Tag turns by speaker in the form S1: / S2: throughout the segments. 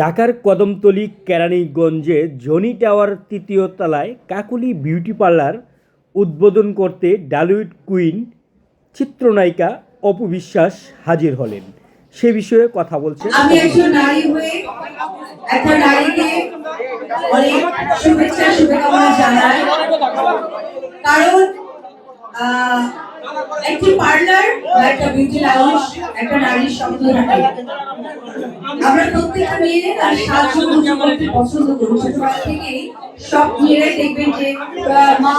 S1: ঢাকার Kadamtali কেরানীগঞ্জে Johnny tower তৃতীয় তলায় কাকুলি বিউটি পার্লার উদ্বোধন করতে ডালিউড কুইন চিত্রনায়িকা অপু বিশ্বাস হাজির হলেন। সে বিষয়ে কথা বলছেন
S2: আমি একজন নারী হয়ে একটা নারীকে অনেক শুভেচ্ছা শুভকামনা জানাই। কারণ একটি পার্লার বা একটা বিউটি লাউঞ্জ একটা নারীর শব্দ থাকে আমরা প্রত্যেকটা মেয়ে তার সাজসজ্জা করতে পছন্দ করি ছোটবেলা থেকেই সব মেয়েরাই দেখবেন যে মা,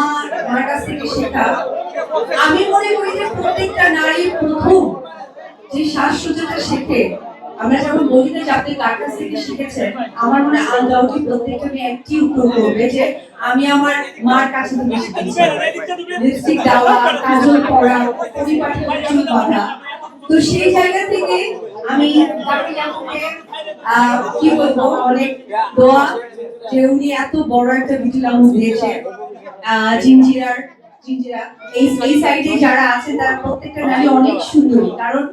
S2: মার কাছ থেকে শেখা। আমি মনে করি যে প্রত্যেকটা নারী প্রথম যে সাজসজ্জাটা শেখে আমরা যখন বলিতে যাতে তার কাছ থেকে শিখেছেন আমার মনে আনডাউটলি প্রত্যেকটা মেয়ে একটি উত্তর করবে যে আমি আমার মার কাছে থেকে শিখেছি। দেওয়া, কাজল তো সেই জায়গা থেকে আমি কি বলব, অনেক দোয়া যে উনি এত বড় একটা লাউঞ্জ দিয়েছে। জিঞ্জিরার জিঞ্জিরা এই এই সাইডে যারা আছে তারা প্রত্যেকটা নারী অনেক সুন্দরী। কারণ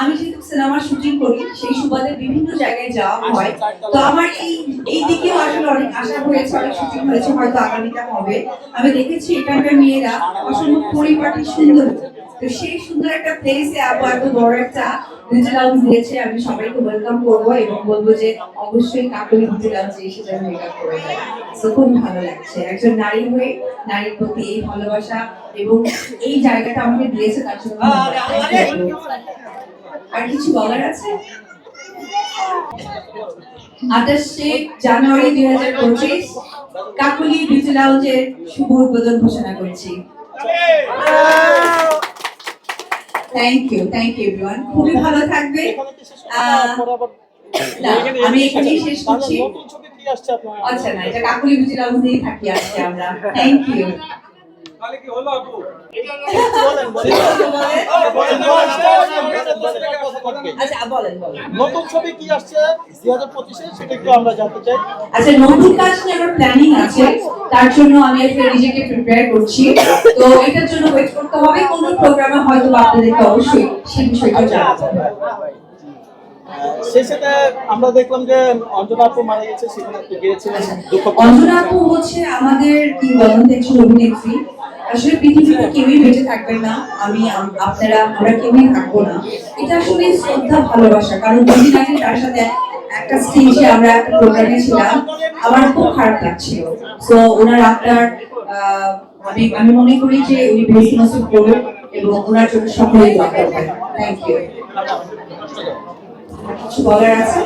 S2: আমি যেহেতু সিনেমা শুটিং করি সেই সুবাদে বিভিন্ন জায়গায় যাওয়া হয়। তো আমার এই এই দিকেও আসলে অনেক আশা হয়েছে অনেক শুটিং হয়েছে হয়তো আগামীটা হবে। আমি দেখেছি এখানকার মেয়েরা অসম্ভব পরিপাটি সুন্দর। তো সেই সুন্দর একটা প্লেসে আবার এত বড় একটা লাউঞ্জ দিয়েছে আমি সবাইকে ওয়েলকাম করব এবং বলব যে অবশ্যই কাকুলি লাউঞ্জে এসে যেন মেকআপ করে যায় তো খুব ভালো লাগছে। একজন নারী হয়ে নারীর প্রতি এই ভালোবাসা এবং এই জায়গাটা আমাকে দিয়েছে তার জন্য আর কিছু বলার আছে? আঠাশে জানুয়ারি দুই হাজার পঁচিশ কাকুলি বিউটি লাউঞ্জের শুভ উদ্বোধন ঘোষণা করছি। Thank you thank you everyone খুবই ভালো থাকবে আমি এখানেই শেষ করছি
S3: নতুন ছবি কি
S2: আচ্ছা না এটা কাকুলি বুঝি রাউন্ডেই থাকি আজকে আমরা থ্যাংক ইউ
S3: তাহলে কি হলো আপু
S2: আচ্ছা বলেন বলেন
S3: নতুন ছবি কি আসছে দুই হাজার পঁচিশে? সেটা একটু আমরা জানতে চাই।
S2: আচ্ছা নতুন কাজ নিয়ে আমার প্ল্যানিং আছে। তার জন্য আমি একটা নিজেকে প্রিপেয়ার করছি। তো এটার জন্য ওয়েট করতে হবে। কোন প্রোগ্রামে হয়তো আপনাদেরকে অবশ্যই সেই বিষয়টা জানাতে
S3: সেই সাথে আমরা দেখলাম যে অঞ্জনা আপু মারা গেছে সেখানে গিয়েছিলেন।
S2: অঞ্জনা আপু হচ্ছে আমাদের কিংবদন্তি একজন অভিনেত্রী। আসলে পৃথিবীতে কেউই বেঁচে থাকবেন না আমি আপনারা আমরা কেউই থাকব না এটা আসলে শ্রদ্ধা ভালোবাসা কারণ দুদিন আগে তার সাথে একটা স্টেজে আমরা একটা প্রোগ্রামে ছিলাম আমার খুব খারাপ লাগছিল তো ওনার আপনার আমি আমি মনে করি যে উনি বেশি নসিব করবেন এবং ওনার জন্য সকলেই দোয়া করবেন থ্যাংক ইউ কিছু বলার আছে